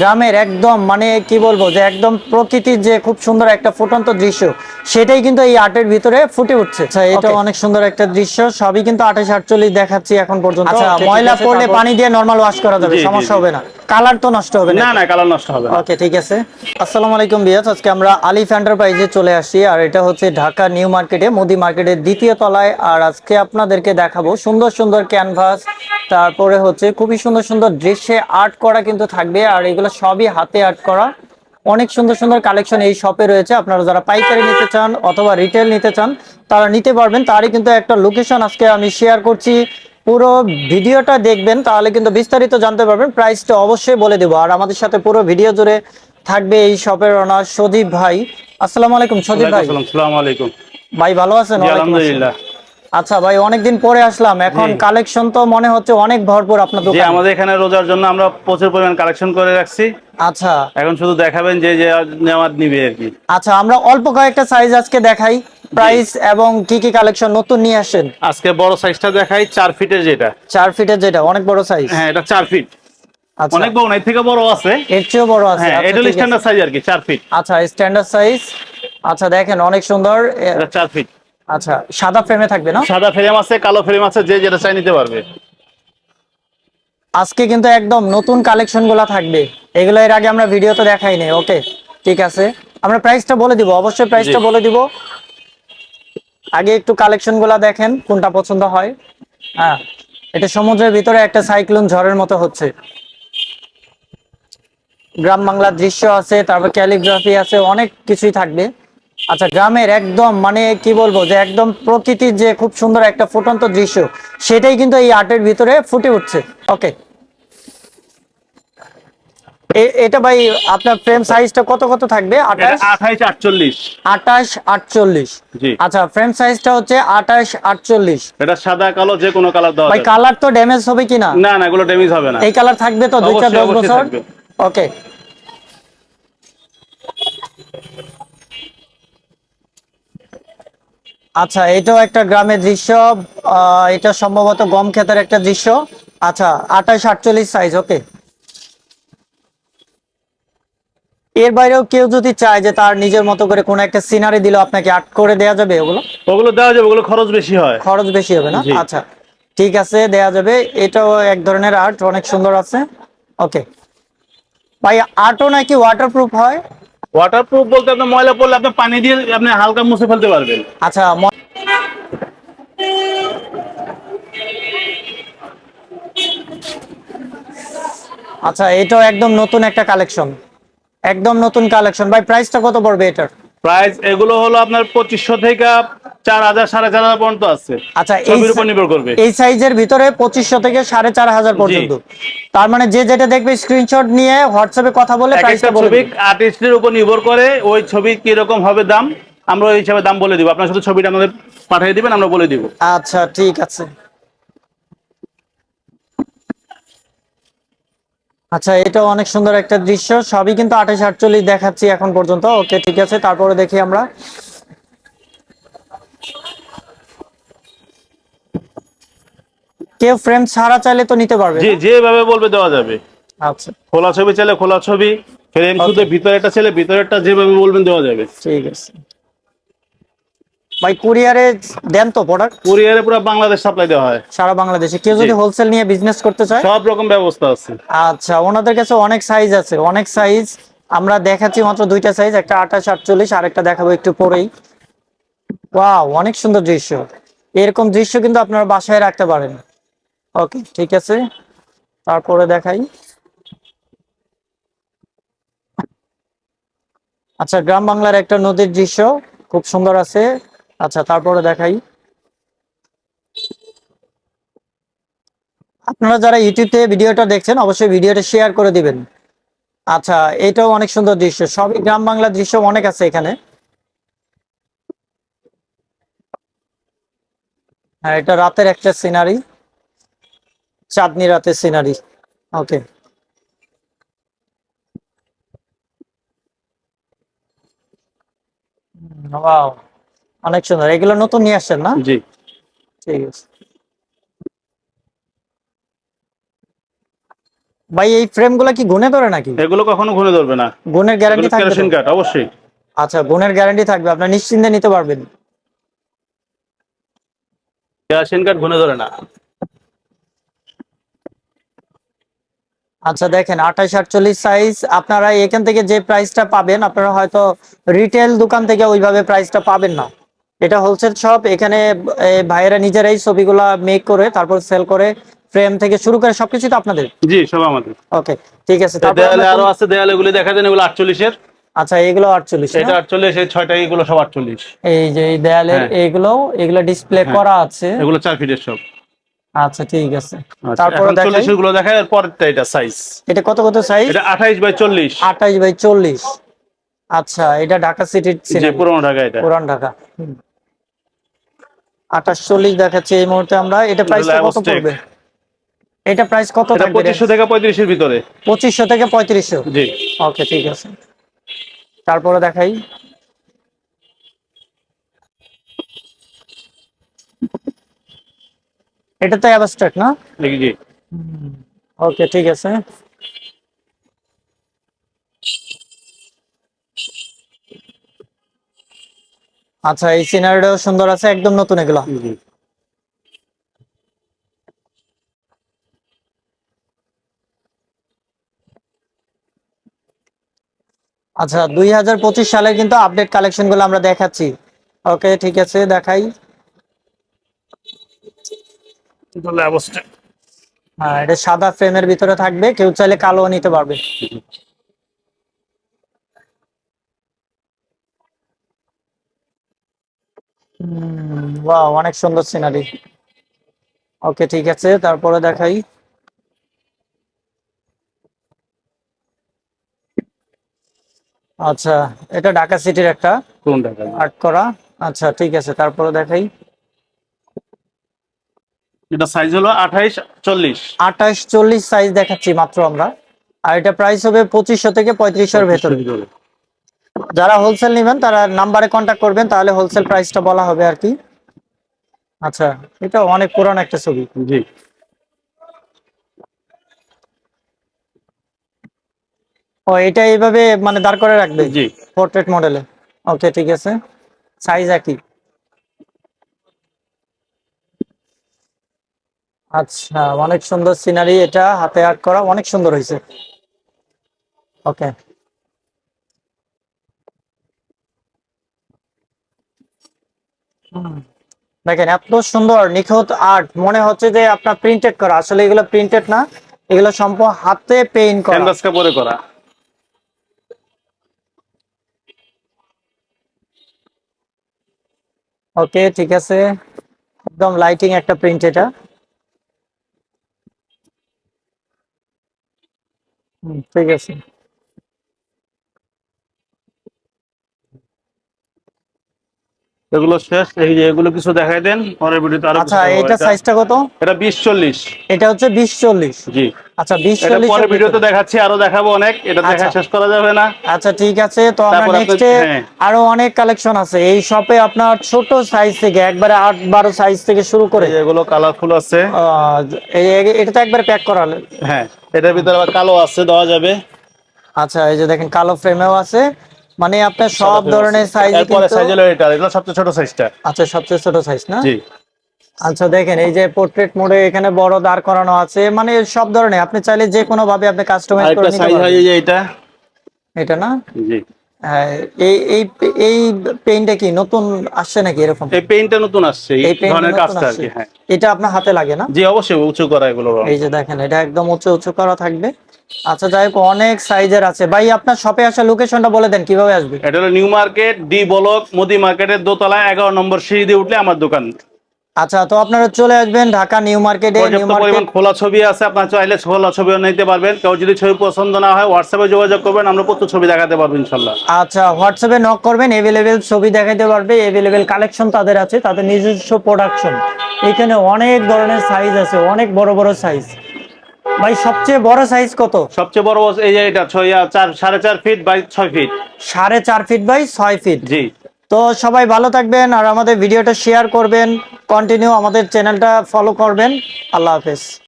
গ্রামের একদম মানে কি বলব যে একদম প্রকৃতির যে খুব সুন্দর একটা ফুটন্ত দৃশ্য সেটাই কিন্তু এই আর্টের ভিতরে ফুটে উঠছে। আচ্ছা, এটা অনেক সুন্দর একটা দৃশ্য সবই কিন্তু আঠাশ আটচল্লিশ দেখাচ্ছি এখন পর্যন্ত। আচ্ছা ময়লা পড়লে পানি দিয়ে নর্মাল ওয়াশ করা যাবে সমস্যা হবে না। কালার তো নষ্ট হবে না না কালার নষ্ট হবে ওকে ঠিক আছে। আসসালামু আলাইকুম বিয়াস আজকে আমরা আলিফ এন্টারপ্রাইজে চলে আসি আর এটা হচ্ছে ঢাকা নিউ মার্কেটে মোদি মার্কেটের দ্বিতীয় তলায়। আর আজকে আপনাদেরকে দেখাবো সুন্দর সুন্দর ক্যানভাস তারপরে হচ্ছে খুবই সুন্দর সুন্দর দৃশ্যে আর্ট করা কিন্তু থাকবে আর এগুলো সবই হাতে আর্ট করা। অনেক সুন্দর সুন্দর কালেকশন এই শপে রয়েছে। আপনারা যারা পাইকারি নিতে চান অথবা রিটেল নিতে চান তারা নিতে পারবেন। তারই কিন্তু একটা লোকেশন আজকে আমি শেয়ার করছি। পুরো ভিডিওটা দেখবেন তাহলে কিন্তু বিস্তারিত জানতে পারবেন। প্রাইসটা অবশ্যই বলে দেবো। আর আমাদের সাথে পুরো ভিডিও জুড়ে থাকবে এই শপের ওনার সদীপ ভাই। আসসালামু আলাইকুম সদীপ ভাই। আসসালাম আলাইকুম। ভাই ভালো আছেন? আলহামদুলিল্লাহ। আচ্ছা ভাই অনেকদিন পরে আসলাম। এখন কালেকশন তো মনে হচ্ছে অনেক ভরপুর আপনার দোকানে। আমাদের এখানে রোজার জন্য আমরা প্রচুর পরিমাণ কালেকশন করে রাখছি। আচ্ছা। এখন শুধু দেখাবেন যে যে নেওয়ার নিবে আর কি। আচ্ছা আমরা অল্প কয়েকটা সাইজ আজকে দেখাই। প্রাইস এবং কি কি কালেকশন নতুন নিয়ে আসেন আজকে বড় সাইজটা দেখাই চার ফিটের যেটা। চার ফিটের যেটা অনেক বড় সাইজ হ্যাঁ এটা চার ফিট। আচ্ছা। অনেক বড় না এর থেকে বড় আছে। এর চেয়েও বড় আছে। হ্যাঁ আচ্ছা, এটা স্ট্যান্ডার্ড সাইজ আর কি চার ফিট। আচ্ছা স্ট্যান্ডার্ড সাইজ আচ্ছা দেখেন অনেক সুন্দর। এটা চার ফিট। আচ্ছা সাদা ফ্রেমে থাকবে না সাদা ফ্রেম আছে কালো ফ্রেম আছে যে যেটা চাই নিতে পারবে। আজকে কিন্তু একদম নতুন কালেকশনগুলা থাকবে। এগুলো এর আগে আমরা ভিডিওতে দেখাই নাই ওকে ঠিক আছে? আমরা প্রাইসটা বলে দিব অবশ্যই প্রাইসটা। বলে দিব। আগে একটু কালেকশনগুলা দেখেন কোনটা পছন্দ হয়। হ্যাঁ এটা সমুদ্রের ভিতরে একটা সাইক্লোন ঝড়ের মতো হচ্ছে। গ্রাম বাংলার দৃশ্য আছে তারপর ক্যালিগ্রাফি আছে অনেক কিছুই থাকবে। আচ্ছা গ্রামের একদম মানে কি বলব যে একদম প্রকৃতির যে খুব সুন্দর একটা ফুটন্ত দৃশ্য সেটাই কিন্তু এই আর্টের ভিতরে ফুটে উঠছে। ওকে এটা ভাই আপনার ফ্রেম সাইজটা কত কত থাকবে? এটা আঠাশ? আঠাইশ আটচল্লিশ। আঠাশ আটচল্লিশ। জি। আচ্ছা ফ্রেম সাইজটা হচ্ছে আঠাশ আটচল্লিশ। এটা সাদা কালো যে কোনো কালার ভাই কালার তো ড্যামেজ হবে কিনা? না না এগুলো ড্যামেজ হবে না। এই কালার থাকবে তো দুই চার বছর? ওকে আচ্ছা এটাও একটা গ্রামের দৃশ্য এটা সম্ভবত গম ক্ষেতের একটা দৃশ্য। আচ্ছা আঠাশ আটচল্লিশ সাইজ ওকে এর বাইরেও কেউ যদি চায় যে তার নিজের মতো করে কোনো একটা সিনারি দিল আপনাকে আর্ট করে দেয়া যাবে ওগুলো? ওগুলো দেওয়া যাবে ওগুলো খরচ বেশি হয়। খরচ বেশি হবে না? আচ্ছা ঠিক আছে দেয়া যাবে। এটাও এক ধরনের আর্ট অনেক সুন্দর আছে। ওকে ভাই আর্টও নাকি ওয়াটারপ্রুফ হয়? ওয়াটারপ্রুফ বলতে আপনি ময়লা পড়লে আপনি পানি দিয়ে আপনি হালকা মুছে ফেলতে পারবেন। আচ্ছা আচ্ছা এটাও একদম নতুন একটা কালেকশন একদম নতুন কালেকশন ভাই প্রাইসটা কত পড়বে এটার? প্রাইস এগুলো হলো আপনার পঁচিশশো থেকে চার হাজার সাড়ে চার হাজার পর্যন্ত আছে। আচ্ছা ছবির উপর নির্ভর করবে। এই সাইজের ভিতরে পঁচিশশো থেকে সাড়ে চার হাজার পর্যন্ত। তার মানে যে যেটা দেখবে স্ক্রিনশট নিয়ে হোয়াটসঅ্যাপে কথা বলে একটা ছবি আর্টিস্টের উপর নির্ভর করে ওই ছবি কীরকম হবে দাম আমরা ওই হিসাবে দাম বলে দিব। আপনার শুধু ছবিটা আমাদের পাঠিয়ে দিবেন আমরা বলে দিব। আচ্ছা ঠিক আছে। আচ্ছা এটা অনেক সুন্দর একটা দৃশ্য। সবই কিন্তু আঠাশ আটচল্লিশ দেখাচ্ছি এখন পর্যন্ত। ওকে ঠিক আছে তারপরে দেখি আমরা। কেউ ফ্রেম ছাড়া চাইলে তো নিতে পারবে জি যেভাবে বলবে দেওয়া যাবে। আচ্ছা। খোলা ছবি চাইলে খোলা ছবি ফ্রেম শুধু ভিতরেরটা চাইলে ভিতরেরটা যেভাবে বলবেন দেওয়া যাবে। ঠিক আছে। ভাই কুরিয়ারে দেন তো প্রোডাক্ট কুরিয়ারে পুরো বাংলাদেশ সাপ্লাই দেওয়া হয়। সারা বাংলাদেশে। কেউ যদি হোলসেল নিয়ে বিজনেস করতে চায়? সব রকম ব্যবস্থা আছে। আচ্ছা ওনাদের কাছে অনেক সাইজ আছে। অনেক সাইজ আমরা দেখাচ্ছি মাত্র দুইটা সাইজ একটা আঠাশ আটচল্লিশ আর একটা দেখাবো একটু পরেই। ওয়াও অনেক সুন্দর দৃশ্য। এরকম দৃশ্য কিন্তু আপনারা বাসায় রাখতে পারেন। ওকে, ঠিক আছে। তারপরে দেখাই। আচ্ছা গ্রাম বাংলার একটা নদীর দৃশ্য খুব সুন্দর আছে। আচ্ছা তারপরে দেখাই। আপনারা যারা ইউটিউবে ভিডিওটা দেখছেন, অবশ্যই ভিডিওটা শেয়ার করে দিবেন। আচ্ছা এটাও অনেক সুন্দর দৃশ্য। সবই গ্রাম বাংলার দৃশ্য অনেক আছে এখানে। হ্যাঁ এটা রাতের একটা সিনারি চাঁদনি রাতের সিনারি। ওকে ওয়াও অনেক সুন্দর। এগুলো নতুন নিয়ে আসছেন না? জি। ঠিক আছে। ভাই এই ফ্রেমগুলো কি গুনে ধরে নাকি? এগুলো কখনো ঘুরে ধরবে না। গুণের গ্যারান্টি থাকবে কেরোসিন? কাঠ অবশ্যই। আচ্ছা গুণের গ্যারান্টি থাকবে। আপনার নিশ্চিন্তে নিতে পারবেন। কেরোসিন কাঠ গুনে ধরে না। আচ্ছা দেখেন আঠাশ আটচল্লিশ সাইজ আপনারা এখান থেকে যে প্রাইসটা পাবেন আপনারা হয়তো রিটেল দোকান থেকে ওইভাবে প্রাইসটা পাবেন না। এটা হোলসেল শপ এখানে ভাইয়েরা নিজেরাই ছবিগুলা মেক করে তারপর সেল করে ফ্রেম থেকে শুরু করে সবকিছু তো আপনাদের? জি সব আমাদের। ওকে ঠিক আছে তারপর দেয়ালে আরও আছে দেয়ালে গুলি দেখা দেন এগুলো আটচল্লিশের আচ্ছা এগুলো আটচল্লিশ এটা আটচল্লিশ এই ছয়টা এগুলো সব আটচল্লিশ। এই যে এই দেয়ালের হ্যাঁ। এইগুলো এগুলো ডিসপ্লে হ্যাঁ। করা আছে। এগুলো চার ফিটের সব আচ্ছা ঠিক আছে। তারপরে তারপরে দেখাই চল্লিশেরগুলো দেখায় আর পরেরটা এটা সাইজ এটা কত কত সাইজ এটা আঠাইশ বাই চল্লিশ। আঠাশ বাই চল্লিশ। আচ্ছা এটা ঢাকা সিটির পুরোনো ঢাকা এটা। পুরান ঢাকা। আঠাশ চল্লিশ দেখাচ্ছে এই মুহূর্তে আমরা। এটা প্রাইস কত পড়বে? এটা প্রাইস কত থাকবে পঁচিশশো থেকে পঁয়ত্রিশের ভিতরে। পঁচিশশো থেকে পঁয়ত্রিশশো। জি। ওকে ঠিক আছে। তারপরে দেখাই। এটা তো অ্যাবস্ট্রাক্ট না? জি ওকে ঠিক আছে। আচ্ছা এই সিনারিও সুন্দর আছে একদম নতুন এগুলো। আচ্ছা দুই হাজার পঁচিশ সালে কিন্তু আপডেট কালেকশনগুলো আমরা দেখাচ্ছি। ওকে ঠিক আছে দেখাই। হ্যাঁ এটা সাদা ফ্রেমের ভিতরে থাকবে কেউ চাইলে কালো নিতে পারবে। অনেক সুন্দর সিনারি ওকে ঠিক আছে তারপরে দেখাই। আচ্ছা এটা ঢাকা সিটির একটা পুরোনো ঢাকা? আর্ট করা। আচ্ছা ঠিক আছে তারপরে দেখাই। এটা সাইজ হলো আঠাইশ চল্লিশ। আঠাশ চল্লিশ সাইজ দেখাচ্ছি মাত্র আমরা। আর এটা প্রাইস হবে পঁচিশশো থেকে পঁয়ত্রিশশোর ভেতরে। যারা হোলসেল নেবেন তারা নাম্বারে কন্ট্যাক্ট করবেন তাহলে হোলসেল প্রাইসটা বলা হবে আর কি। আচ্ছা এটা অনেক পুরান একটা ছবি। জি। ও এটা এইভাবে মানে দাঁড় করে রাখবে? জি। পোর্ট্রেট মডেলে ওকে ঠিক আছে। সাইজ একই। আচ্ছা অনেক সুন্দর সিনারি এটা হাতে আর্ট করা অনেক সুন্দর হয়েছে। ওকে দেখেন এত সুন্দর নিখুঁত আর্ট মনে হচ্ছে যে আপনার প্রিন্টেড করা। আসলে এগুলো প্রিন্টেড না এগুলো সম্পূর্ণ হাতে পেইন্ট করা। ক্যানভাস কাপড়ে করা। ওকে ঠিক আছে। একদম লাইটিং একটা প্রিন্ট এটা। ঠিক আছে। এগুলো শেষ এই যে এগুলো কিছু দেখাই দেন পরের ভিডিওতে আরও আচ্ছা এটা এটা- সাইজটা কত? এটা বিশ চল্লিশ। এটা হচ্ছে বিশ চল্লিশ। জি। আচ্ছা বিশ এটা চল্লিশ পরের ভিডিওতে দেখাচ্ছি আরও দেখাবো অনেক। এটা দেখা আচ্ছা। শেষ করা যাবে না। আচ্ছা ঠিক আছে। তো আমরা নেক্সটে হ্যাঁ। আরও অনেক কালেকশন আছে। এই শপে আপনার ছোট সাইজ থেকে একবারে আট বারো সাইজ থেকে শুরু করে। এগুলো কালারফুল আছে। এই- এটা তো একবারে প্যাক করা। হ্যাঁ এটার ভিতরে আবার কালো আছে দেওয়া যাবে। আচ্ছা এই যে দেখেন কালো ফ্রেমেও আছে। মানে আপনার সব ধরনের সাইজ এরপরে সাইজ হলো এটা। এটা সবচেয়ে ছোট সাইজটা আচ্ছা সবচেয়ে ছোট সাইজ না? জি। আচ্ছা দেখেন এই যে পোর্ট্রেট মোডে এখানে বড় দাঁড় করানো আছে। মানে সব ধরনের আপনি চাইলে যে কোনো ভাবে আপনি কাস্টমাইজ করে নিতে যে এটা। এটা না? জি। হ্যাঁ, এই এই এই পেইন্টটা কি নতুন আসছে নাকি এরকম? এই পেইন্টটা নতুন আসছে এই ধরনের কাজটা আর কি হ্যাঁ। এটা আপনার হাতে লাগে না? জি অবশ্যই উঁচু করা এগুলো। এই যে দেখেন এটা একদম উঁচু উঁচু করা থাকবে। আচ্ছা যাই হোক অনেক সাইজের আছে। ভাই আপনার শপে আসার লোকেশনটা বলে দেন কীভাবে আসবে? এটা হলো new market D block Modi মার্কেটের দোতলায় এগারো নম্বর সিঁড়ি দিয়ে উঠলে আমার দোকান। আচ্ছা তো আপনারা চলে আসবেন ঢাকা নিউ মার্কেটে নিউ মার্কেট খোলা ছবি আছে আপনার চাইলে খোলা ছবিও নিতে পারবেন। কেউ যদি ছবি পছন্দ না হয় হোয়াটসঅ্যাপে যোগাযোগ করবেন আমরা প্রচুর ছবি দেখাতে পারব ইনশাল্লাহ। আচ্ছা হোয়াটসঅ্যাপে নক করবেন এভেলেবেল ছবি দেখাতে পারবে এভেলেবেল কালেকশন তাদের আছে তাদের নিজস্ব প্রোডাকশন এখানে অনেক ধরনের সাইজ আছে অনেক বড় বড় সাইজ ভাই সবচেয়ে বড় সাইজ কত? সবচেয়ে বড় এই যে এটা ছয় চার সাড়ে চার ফিট বাই ছয় ফিট সাড়ে চার ফিট বাই ছয় ফিট জি। তো সবাই ভালো থাকবেন আর আমাদের ভিডিওটা শেয়ার করবেন। কন্টিনিউ আমাদের চ্যানেলটা ফলো করবেন। আল্লাহ হাফেজ।